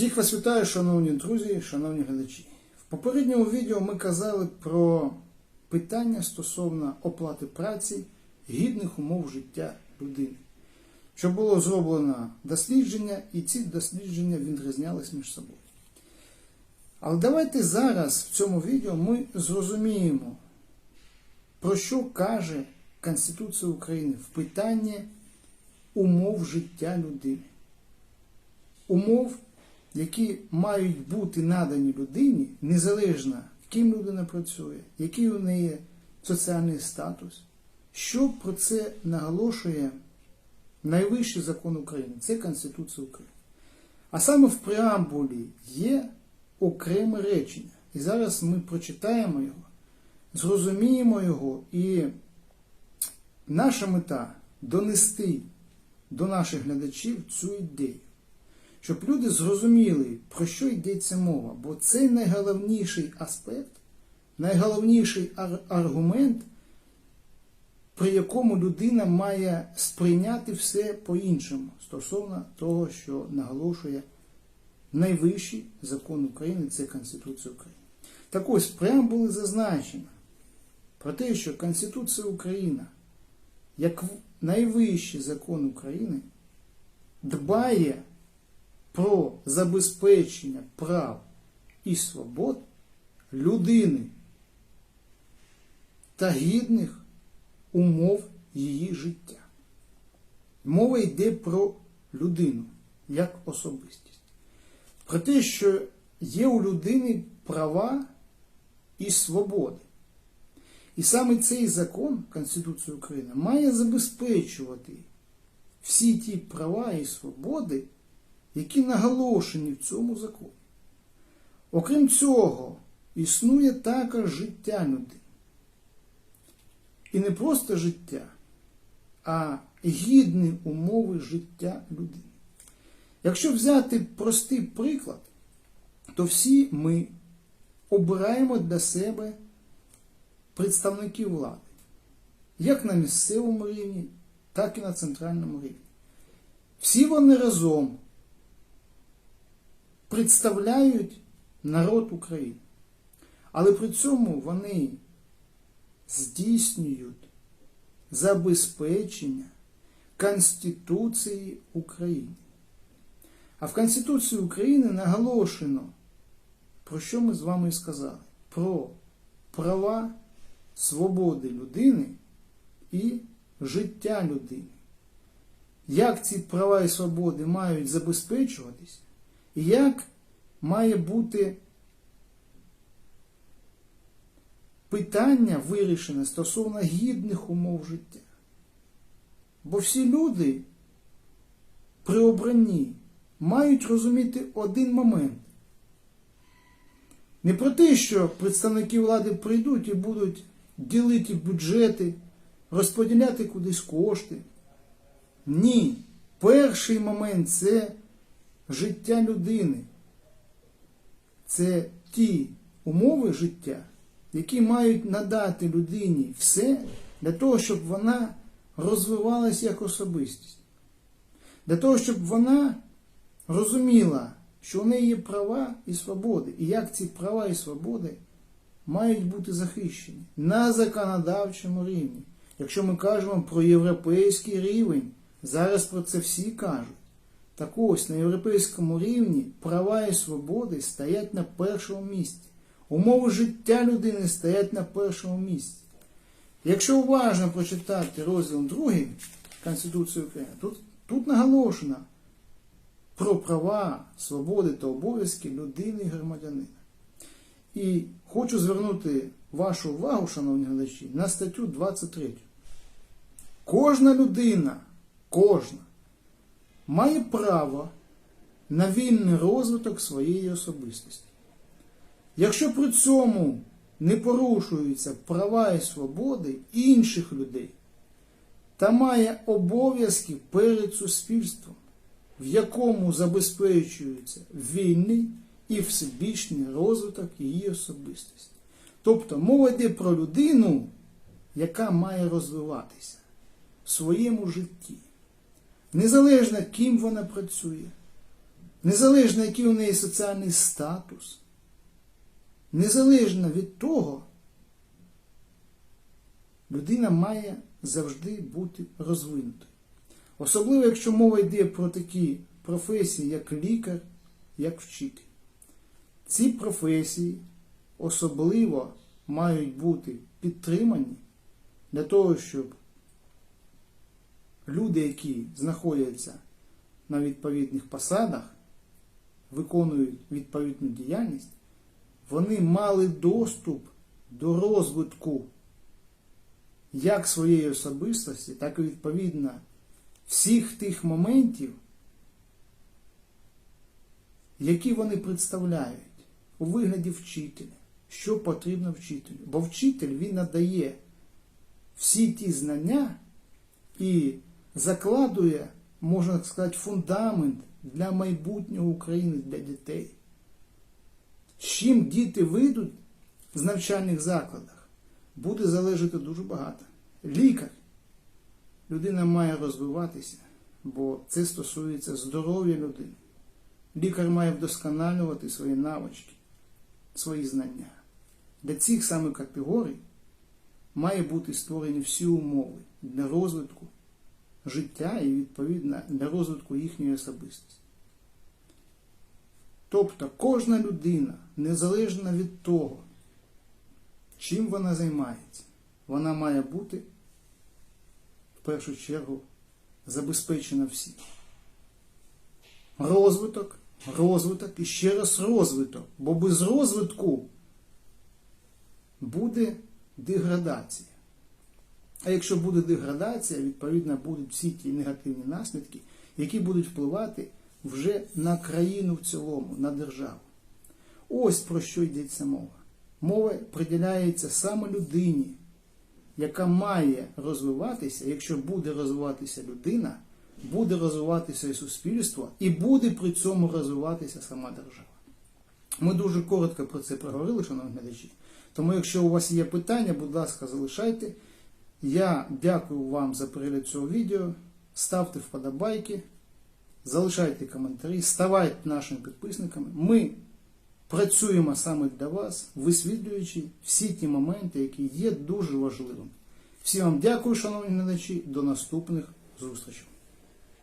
Всіх вас вітаю, шановні друзі, шановні глядачі. В попередньому відео ми казали про питання стосовно оплати праці, гідних умов життя людини. Що було зроблено дослідження, і ці дослідження відрізнялись між собою. Але давайте зараз в цьому відео ми зрозуміємо, про що каже Конституція України в питанні умов життя людини. Умов, які мають бути надані людині, незалежно, ким людина працює, який у неї соціальний статус, що про це наголошує найвищий закон України це Конституція України. А саме в преамбулі є окреме речення. І зараз ми прочитаємо його, зрозуміємо його, і наша мета донести до наших глядачів цю ідею, щоб люди зрозуміли, про що йдеться мова. Бо це найголовніший аспект, найголовніший ар- аргумент, при якому людина має сприйняти все по-іншому стосовно того, що наголошує найвищий закон України це Конституція України. Так ось в преамбулі зазначено про те, що Конституція України, як найвищий закон України, дбає про забезпечення прав і свобод людини та гідних умов її життя. Мова йде про людину як особистість. Про те, що є у людини права і свободи. І саме цей закон, Конституція України, має забезпечувати всі ті права і свободи, які наголошені в цьому законі. Окрім цього, існує також життя людини. І не просто життя, а гідні умови життя людини. Якщо взяти простий приклад, то всі ми обираємо для себе представників влади, як на місцевому рівні, так і на центральному рівні. Всі вони разом представляють народ України. Але при цьому вони здійснюють забезпечення Конституції України. А в Конституції України наголошено, про що ми з вами сказали? Про права, свободи людини і життя людини. Як ці права і свободи мають забезпечуватися, як має бути питання вирішене стосовно гідних умов життя. Бо всі люди при обранні мають розуміти один момент. Не про те, що представники влади прийдуть і будуть ділити бюджети, розподіляти кудись кошти. Ні. Перший момент це життя людини. Це ті умови життя, які мають надати людині все для того, щоб вона розвивалася як особистість. Для того, щоб вона розуміла, що у неї є права і свободи, і як ці права і свободи мають бути захищені на законодавчому рівні. Якщо ми кажемо про європейський рівень, зараз про це всі кажуть. Так ось на європейському рівні права і свободи стоять на першому місці. Умови життя людини стоять на першому місці. Якщо уважно прочитати розділ 2 Конституції України, тут, тут наголошено про права, свободи та обов'язки людини і громадянина. І хочу звернути вашу увагу, шановні глядачі, на статтю 23. Кожна людина, кожна, має право на вільний розвиток своєї особистості. Якщо при цьому не порушуються права і свободи інших людей, та має обов'язки перед суспільством, в якому забезпечується вільний і всебічний розвиток її особистості. Тобто мова йде про людину, яка має розвиватися в своєму житті. Незалежно ким вона працює, незалежно який у неї соціальний статус, незалежно від того, людина має завжди бути розвинутою. Особливо, якщо мова йде про такі професії, як лікар, як вчитель. Ці професії особливо мають бути підтримані для того, щоб люди, які знаходяться на відповідних посадах, виконують відповідну діяльність, вони мали доступ до розвитку як своєї особистості, так і відповідно всіх тих моментів, які вони представляють у вигляді вчителя, що потрібно вчителю. Бо вчитель він надає всі ті знання і закладує, можна сказати, фундамент для майбутнього України, для дітей. З чим діти вийдуть з навчальних закладах, буде залежати дуже багато. Лікар. Людина має розвиватися, бо це стосується здоров'я людини. Лікар має вдосконалювати свої навички, свої знання. Для цих саме категорій має бути створені всі умови для розвитку життя і, відповідно, для розвитку їхньої особистості. Тобто кожна людина, незалежно від того, чим вона займається, вона має бути в першу чергу забезпечена всім. Розвиток, розвиток і ще раз розвиток. Бо без розвитку буде деградація. А якщо буде деградація, відповідно будуть всі ті негативні наслідки, які будуть впливати вже на країну в цілому, на державу. Ось про що йдеться мова. Мова приділяється саме людині, яка має розвиватися, якщо буде розвиватися людина, буде розвиватися і суспільство, і буде при цьому розвиватися сама держава. Ми дуже коротко про це проговорили, шановні глядачі. Тому, якщо у вас є питання, будь ласка, залишайте. Я дякую вам за перегляд цього відео. Ставте вподобайки, залишайте коментарі, ставайте нашими підписниками. Ми працюємо саме для вас, висвітлюючи всі ті моменти, які є дуже важливими. Всім вам дякую, шановні глядачі, до наступних зустрічей.